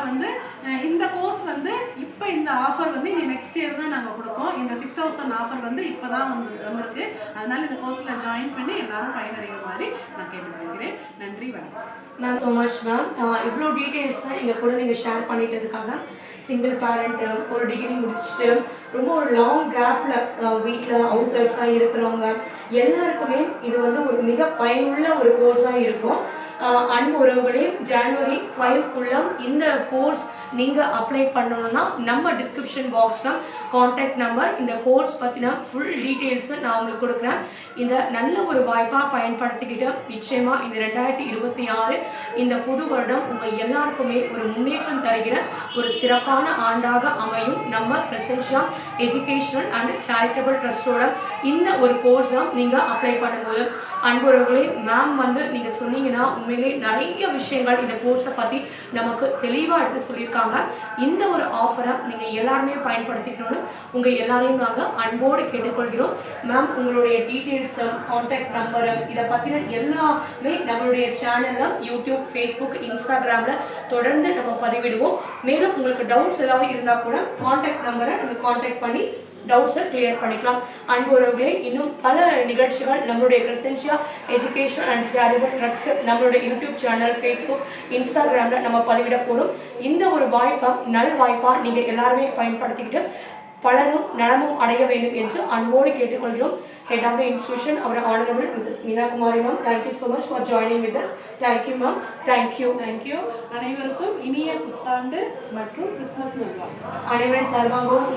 வந்து இந்த கோர்ஸ் வந்து இப்போ இந்த ஆஃபர் வந்து இனி நெக்ஸ்ட் இயர் தான் நாங்கள் கொடுப்போம். இந்த சிக்ஸ் தௌசண்ட் ஆஃபர் வந்து இப்போ தான் வந்து வந்திருக்கு. அதனால இந்த கோர்ஸில் ஜாயின் பண்ணி எல்லாரும் பயனடைகிற மாதிரி நான் கேட்டுக்கொள்கிறேன். நன்றி வணக்கம். மேம் ஸோ மச் மேம் இவ்வளோ டீட்டெயில்ஸை எங்கள் கூட நீங்கள் ஷேர் பண்ணிட்டதுக்காக சிங்கிள் பேரண்ட்டு ஒரு டிகிரி முடிச்சுட்டு ரொம்ப ஒரு லாங் கேப்பில் வீட்டில் ஹவுஸ் ஒய்ஃப்ஸாக இருக்கிறவங்க எல்லாருக்குமே இது வந்து ஒரு மிக பயனுள்ள ஒரு கோர்ஸாக இருக்கும். அன்பு உறவுகளே ஜான்வரி ஃபைவ்க்குள்ள இந்த கோர்ஸ் நீங்கள் அப்ளை பண்ணணும்னா நம்ம டிஸ்கிரிப்ஷன் பாக்ஸில் காண்டாக்ட் நம்பர் இந்த கோர்ஸ் பற்றின ஃபுல் டீட்டெயில்ஸை நான் உங்களுக்கு கொடுக்குறேன். இந்த நல்ல ஒரு வாய்ப்பாக பயன்படுத்திக்கிட்டு நிச்சயமாக இந்த ரெண்டாயிரத்தி இருபத்தி ஆறு இந்த புது வருடம் உங்கள் எல்லாருக்குமே ஒரு முன்னேற்றம் தருகிற ஒரு சிறப்பான ஆண்டாக அமையும். நம்ம பிரசன்ஷியா எஜுகேஷனல் அண்ட் சேரிட்டபிள் ட்ரஸ்டோட இந்த ஒரு கோர்ஸை நீங்கள் அப்ளை பண்ணும்போது அன்புறவர்களே மேம் வந்து நீங்கள் சொன்னீங்கன்னா உண்மையிலே நிறைய விஷயங்கள் இந்த கோர்ஸை பற்றி நமக்கு தெளிவாக எடுத்து சொல்லியிருக்காங்க. இந்த ஒரு ஆஃபரை நீங்கள் எல்லாருமே பயன்படுத்திக்கணும்னு உங்கள் எல்லாரையும் நாங்கள் அன்போடு கேட்டுக்கொள்கிறோம். மேம் உங்களுடைய டீட்டெயில்ஸு காண்டாக்ட் நம்பரு இதை பற்றின எல்லாமே நம்மளுடைய சேனலில் யூடியூப் ஃபேஸ்புக் இன்ஸ்டாகிராமில் தொடர்ந்து நம்ம பதிவிடுவோம். மேலும் உங்களுக்கு டவுட்ஸ் ஏதாவது இருந்தால் கூட காண்டாக்ட் நம்பரை நீங்கள் காண்டாக்ட் பண்ணி டவுட்ஸை கிளியர் பண்ணிக்கலாம். அன்புறவுகளே இன்னும் பல நிகழ்ச்சிகள் நம்மளுடைய கிறிஸ்டன்ஷியா எஜுகேஷன் அண்ட் சேரிபிள் ட்ரஸ்ட் நம்மளுடைய யூடியூப் சேனல் ஃபேஸ்புக் இன்ஸ்டாகிராமில் நம்ம பதிவிட போகிறோம் இந்த ஒரு வாய்ப்பை நல் வாய்ப்பாக நீங்கள் எல்லாருமே பயன்படுத்திக்கிட்டு பலனும் நலமும் அடைய வேண்டும் என்று அன்போடு கேட்டுக்கொள்கிறோம். Head of the institution our honourable Mrs Meena Kumari ma'am thank you so much for joining with us thank you ma'am thank you thank you அனைவருக்கும் இனிய புத்தாண்டு மற்றும் கிறிஸ்மஸ் அனைவரின் சார்பாகவும்